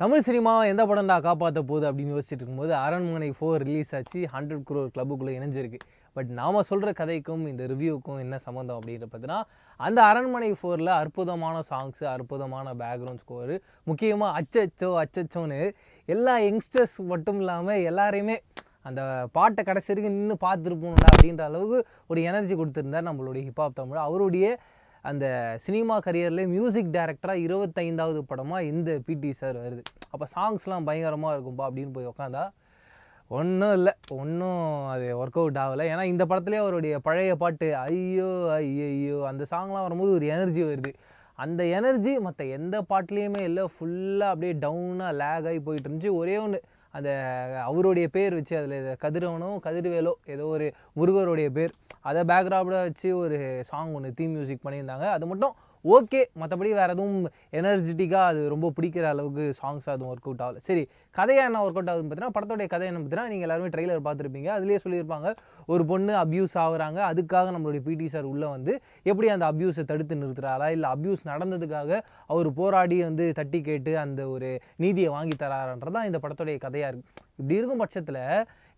தமிழ் சினிமாவை எந்த படம் தான் காப்பாற்ற போகுது அப்படின்னு யோசிச்சுட்டு இருக்கும்போது அரண்மனை ஃபோர் ரிலீஸ் ஆச்சு. ஹண்ட்ரட் குரோர் கிளப்புக்குள்ளே இணைஞ்சிருக்கு. பட் நாம் சொல்கிற கதைக்கும் இந்த ரிவ்யூக்கும் என்ன சம்மந்தம் அப்படின்ற பார்த்தீங்கன்னா அந்த அரண்மனை ஃபோரில் அற்புதமான சாங்ஸு அற்புதமான பேக்ரவுண்ட் ஸ்கோரு முக்கியமாக அச்சச்சோ அச்சச்சோன்னு எல்லா யங்ஸ்டர்ஸ் மட்டும் இல்லாமல் எல்லாரையுமே அந்த பாட்டை கடைசி வரைக்கும் நின்று பார்த்துருப்போம்டா அப்படின்ற அளவுக்கு ஒரு எனர்ஜி கொடுத்துருந்தார் நம்மளுடைய ஹிப்ஹாப் தமிழ். அவருடைய அந்த சினிமா கரியர்லேயே மியூசிக் டைரக்டராக இருபத்தைந்தாவது படமாக இந்த பிடி சார் வருது. அப்போ சாங்ஸ்லாம் பயங்கரமாக இருக்கும்பா அப்படின்னு போய் உக்காந்தா ஒன்றும் இல்லை ஒன்றும் அது ஒர்க் அவுட் ஆகலை. ஏன்னா இந்த படத்துலேயே அவருடைய பழைய பாட்டு ஐயோ ஐயோ அந்த சாங்லாம் வரும்போது ஒரு எனர்ஜி வருது. அந்த எனர்ஜி மற்ற எந்த பாட்லேயுமே இல்லை ஃபுல்லாக அப்படியே டவுனாக லேக் ஆகி போயிட்டு இருந்துச்சு. ஒரே ஒன்று அந்த அவருடைய பேர் வச்சு அதில் கதிரவனோ கதிர்வேலோ ஏதோ ஒரு முருகருடைய பேர். அதை பேக்ராப்டாக வச்சு ஒரு சாங் ஒன்று தீம் மியூசிக் பண்ணியிருந்தாங்க. அது மட்டும் ஓகே. மற்றபடி வேறு எதுவும் எனர்ஜெட்டிக்காக அது ரொம்ப பிடிக்கிற அளவுக்கு சாங்ஸ் அதுவும் ஒர்க் அவுட் ஆகல. சரி கதையாக என்ன ஒர்க் அவுட் ஆகுதுன்னு பார்த்தீங்கன்னா படத்தோடைய கதை என்ன பார்த்தீங்கன்னா நீங்கள் எல்லாருமே ட்ரெய்லர் பார்த்துருப்பீங்க. அதுலேயே சொல்லியிருப்பாங்க ஒரு பொண்ணு அப்யூஸ் ஆகுறாங்க அதுக்காக நம்மளுடைய பிடி சார் உள்ளே வந்து எப்படி அந்த அப்யூஸை தடுத்து நிறுத்துறாரா? இல்லை அப்யூஸ் நடந்ததுக்காக அவர் போராடி வந்து தட்டி கேட்டு அந்த ஒரு நீதியை வாங்கி தராருன்றது தான் இந்த படத்துடைய கதையாக இருக்குது இப்படி இருக்கும் பட்சத்தில்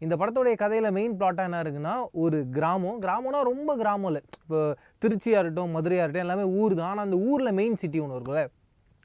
இந்த படத்துடைய கதையில் மெயின் பிளாட்டாக என்ன இருக்குன்னா ஒரு கிராமம். கிராமம்னா ரொம்ப கிராமம் இல்லை. இப்போ திருச்சியாக இருக்கட்டும் மதுரையாக இருக்கட்டும் எல்லாமே ஊர் தான். ஆனால் அந்த ஊரில் மெயின் சிட்டி ஒன்று இருக்குல்ல.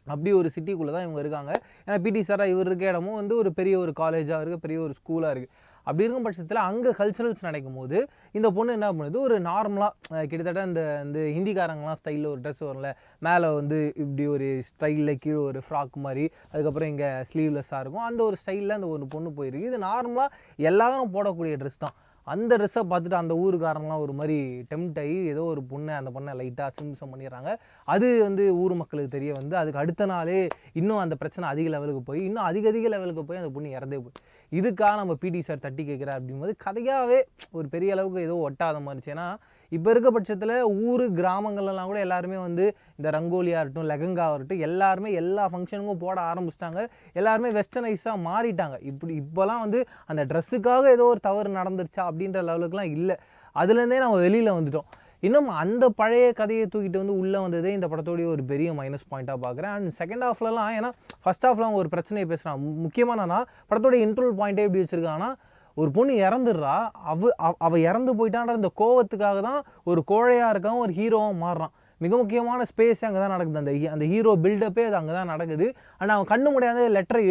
அப்படி ஒரு சிட்டிக்குள்ளே தான் இவங்க இருக்காங்க. ஏன்னா பிடி சாராக இவர் இருக்க இடமும் வந்து ஒரு பெரிய ஒரு காலேஜாக இருக்குது பெரிய ஒரு ஸ்கூலாக இருக்குது அப்படி இருக்கும் பட்சத்தில் அங்கே கல்ச்சுரல்ஸ் நடக்கும் போது இந்த பொண்ணு என்ன பண்ணுது? ஒரு நார்மலாக கிட்டத்தட்ட இந்த இந்த ஹிந்திக்காரங்களாம் ஸ்டைலில் ஒரு ட்ரெஸ் வரும்ல. மேலே வந்து இப்படி ஒரு ஸ்டைலில் கீழே ஒரு ஃப்ராக் மாதிரி அதுக்கப்புறம் இங்கே ஸ்லீவ்லெஸ்ஸாக இருக்கும். அந்த ஒரு ஸ்டைலில் அந்த ஒரு பொண்ணு போயிருக்கு. இது நார்மலாக எல்லாரும் போடக்கூடிய ட்ரெஸ் தான். அந்த ட்ரெஸ்ஸை பார்த்துட்டு அந்த ஊருக்காரங்களாம் ஒரு மாதிரி டெம்ட் ஆகி ஏதோ ஒரு பொண்ணை அந்த பொண்ணை லைட்டாக சிம்சம் பண்ணிடுறாங்க. அது வந்து ஊர் மக்களுக்கு தெரிய வந்து அதுக்கு அடுத்த நாளே இன்னும் அந்த பிரச்சனை அதிக லெவலுக்கு போய் இன்னும் அதிக அதிக லெவலுக்கு போய் அந்த பொண்ணு இறந்தே போய். இதுக்காக நம்ம பிடி சார் தட்டி கேட்குறாரு அப்படிங்கும்போது கதையாகவே ஒரு பெரிய அளவுக்கு ஏதோ ஒட்டாத மாதிரி இருந்துச்சு. ஏன்னா இப்போ இருக்க பட்சத்தில் ஊர் கிராமங்கள்லாம் கூட எல்லாருமே வந்து இந்த ரங்கோலியாக இருக்கட்டும் லெகங்கா இருக்கட்டும் எல்லாருமே எல்லா ஃபங்க்ஷனுக்கும் போட ஆரம்பிச்சிட்டாங்க. எல்லாருமே வெஸ்டர்னைஸாக மாறிட்டாங்க. இப்படி இப்போலாம் வந்து அந்த ட்ரெஸ்ஸுக்காக ஏதோ ஒரு தவறு நடந்துருச்சா அப்படின்ற லெவலுக்குலாம் இல்லை. அதுலேருந்தே நம்ம வெளியில் வந்துட்டோம். இன்னும் அந்த பழைய கதையை தூக்கிட்டு வந்து உள்ளே வந்ததே இந்த படத்தோடைய ஒரு பெரிய மைனஸ் பாயிண்ட்டாக பார்க்குறேன். அண்ட் செகண்ட் ஹாஃப்லலாம் ஏன்னா ஃபஸ்ட் ஹாஃப்லாம் ஒரு பிரச்சனையை பேசுகிறான் முக்கியமானனா படத்தோடைய இன்ட்ரோல் பாயிண்ட்டே எப்படி வச்சுருக்காங்கன்னா ஒரு பொண்ணு இறந்துடுறா. அவ அவ- இறந்து போயிட்டான்ற அந்த கோவத்துக்காக தான் ஒரு கோழையாக இருக்கவும் ஒரு ஹீரோவாக மாறுறான். மிக முக்கியமான ஸ்பேஸ் அங்கே தான் நடக்குது. அந்த ஹீ- அந்த ஹீரோ பில்டப்பே அது அங்கே தான் நடக்குது. ஆனால் அவன் கண்ணு முடியாத லெட்டரை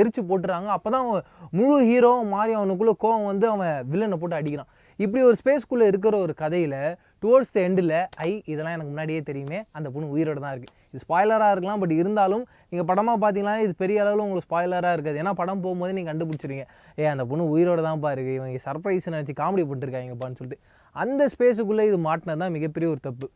எரிச்சு போட்டுறாங்க. அப்போ தான் அவன் முழு ஹீரோ மாறி அவனுக்குள்ளே கோவம் வந்து அவன் வில்லனை போட்டு அடிக்கிறான். இப்படி ஒரு ஸ்பேஸ்க்குள்ளே இருக்கிற ஒரு கதையில் டுவோர்ட்ஸ் த எண்டில் ஐ இதெல்லாம் எனக்கு முன்னாடியே தெரியுமே. அந்த பொண்ணு உயிரோட தான் இருக்குது இது ஸ்பாய்லராக இருக்கலாம் பட் இருந்தாலும் நீங்கள் படமாக பார்த்தீங்கன்னா இது பெரிய அளவில் உங்களுக்கு ஸ்பாய்லராக இருக்காது. ஏன்னா படம் போகும்போது நீங்கள் கண்டுபிடிச்சிருங்க ஏ அந்த பொண்ணு உயிரோட தான் பாருக்கு இவங்க சர்ப்ரைஸ் நினச்சி காமெடி பண்ணிருக்காங்கப்பான்னு சொல்லிட்டு. அந்த ஸ்பேஸுக்குள்ளே இது மாட்டினது தான் மிகப்பெரிய ஒரு தப்பு.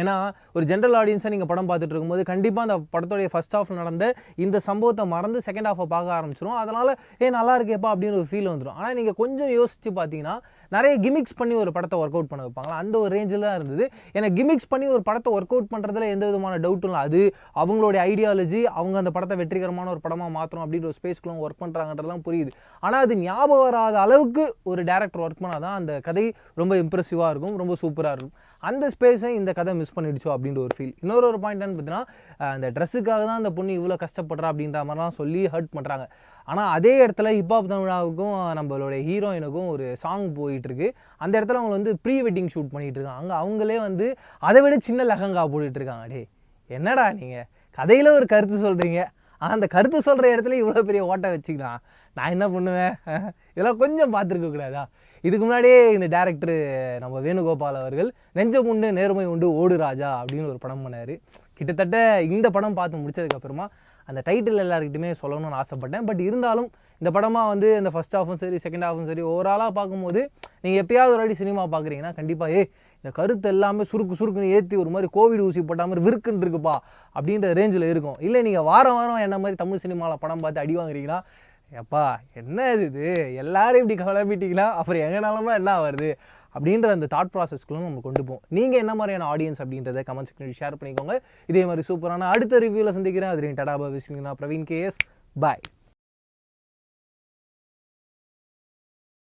ஏன்னா ஒரு ஜென்ரல் ஆடியன்ஸாக நீங்கள் படம் பார்த்துட்டு இருக்கும்போது கண்டிப்பாக அந்த படத்தோடைய ஃபர்ஸ்ட் ஹாஃப் நடந்த இந்த சம்பவத்தை மறந்து செகண்ட் ஹாஃபை பார்க்க ஆரம்பிச்சிரும். அதனால் ஏ நல்லா இருக்கேப்பா அப்படின்னு ஒரு ஃபீல் வந்துடும் ஆனால் நீங்கள் கொஞ்சம் யோசித்து பார்த்தீங்கன்னா நிறைய கிமிக்ஸ் பண்ணி ஒரு படத்தை ஒர்க் அவுட் பண்ண வைப்பாங்க அந்த ஒரு ரேஞ்சில் தான் இருந்தது. ஏன்னா கிமிக்ஸ் பண்ணி ஒரு படத்தை ஒர்க் அவுட் பண்ணுறதுல எந்த விதமான டவுட்டும் இல்லை. அது அவங்களுடைய ஐடியாலஜி அவங்க அந்த படத்தை வெற்றிகரமான ஒரு படமாக மாற்றணும் அப்படின்ற ஒரு ஸ்பேஸ்க்குள்ள ஒர்க் பண்ணுறாங்கன்றதுலாம் புரியுது. ஆனால் அது ஞாபகம் வராத அளவுக்கு ஒரு டேரக்டர் ஒர்க் பண்ணால் தான் அந்த கதை ரொம்ப இம்ப்ரெசிவாக இருக்கும் ரொம்ப சூப்பராக இருக்கும். அந்த ஸ்பேஸை இந்த கதை மிஸ் பண்ணிடுச்சோ அப்படின்ற ஒரு ஃபீல் இன்னொரு ஒரு பாயிண்ட் என்னன்னு பார்த்தீங்கன்னா அந்த ட்ரெஸ்ஸுக்காக தான் அந்த பொண்ணு இவ்வளோ கஷ்டப்படுறா அப்படின்ற மாதிரிலாம் சொல்லி ஹர்ட் பண்ணுறாங்க ஆனால் அதே இடத்துல ஹிப்ஹாப் தமிழாவுக்கும் நம்மளுடைய ஹீரோயினுக்கும் ஒரு சாங் போயிட்டுருக்கு. அந்த இடத்துல அவங்க வந்து ப்ரீ வெட்டிங் ஷூட் பண்ணிகிட்டு இருக்காங்க. அங்கே அவங்களே வந்து அதை விட சின்ன லெஹங்கா போட்டுட்ருக்காங்க டே என்னடா நீங்கள் கதையில் ஒரு கருத்து சொல்கிறீங்க ஆனால் அந்த கருத்து சொல்கிற இடத்துல இவ்வளோ பெரிய ஓட்டை வச்சுக்கலாம். நான் என்ன பண்ணுவேன்? இதெல்லாம் கொஞ்சம் பார்த்துருக்க கூடாதா? இதுக்கு முன்னாடியே இந்த டேரக்டர் நம்ம வேணுகோபால் அவர்கள் நெஞ்சம் உண்டு நேர்மை உண்டு ஓடு ராஜா அப்படின்னு ஒரு படம் பண்ணார். கிட்டத்தட்ட இந்த படம் பார்த்து முடிச்சதுக்கப்புறமா அந்த டைட்டில் எல்லாருக்கிட்டுமே சொல்லணும்னு ஆசைப்பட்டேன். பட் இருந்தாலும் இந்த படமாக வந்து இந்த ஃபஸ்ட் ஹாஃபும் சரி செகண்ட் ஹாஃபும் சரி ஓவராலாக பார்க்கும்போது நீங்கள் எப்பயாவது ஒரு வாட்டி சினிமா பார்க்குறீங்கன்னா கண்டிப்பாக ஏ இந்த கருத்து எல்லாமே சுருக்கு சுருக்குன்னு ஏற்றி ஒரு மாதிரி கோவிட் ஊசி போட்ட மாதிரி விருக்குன்னு இருக்குப்பா அப்படின்ற ரேஞ்சில் இருக்கும். இல்லை நீங்கள் வாரம் வாரம் என்ன மாதிரி தமிழ் சினிமாவில் படம் பார்த்து அடி வாங்குறீங்கன்னா எப்பா என்ன இது இது? எல்லாரும் இப்படி கிளம்பிட்டீங்கன்னா அப்புறம் எங்க என்ன வருது அப்படின்ற அந்த தாட் ப்ராசஸ்க்குள்ள நம்ம கொண்டு போவோம். நீங்கள் என்ன மாதிரியான ஆடியன்ஸ் அப்படின்றத கமெண்ட் செக்ஷனில் ஷேர் பண்ணிக்கோங்க. இதே மாதிரி சூப்பரான அடுத்த ரிவ்யூவில் சந்திக்கிறேன். அது டடாபா விசிங்கன்னா பிரவீன் கேஎஸ் பாய்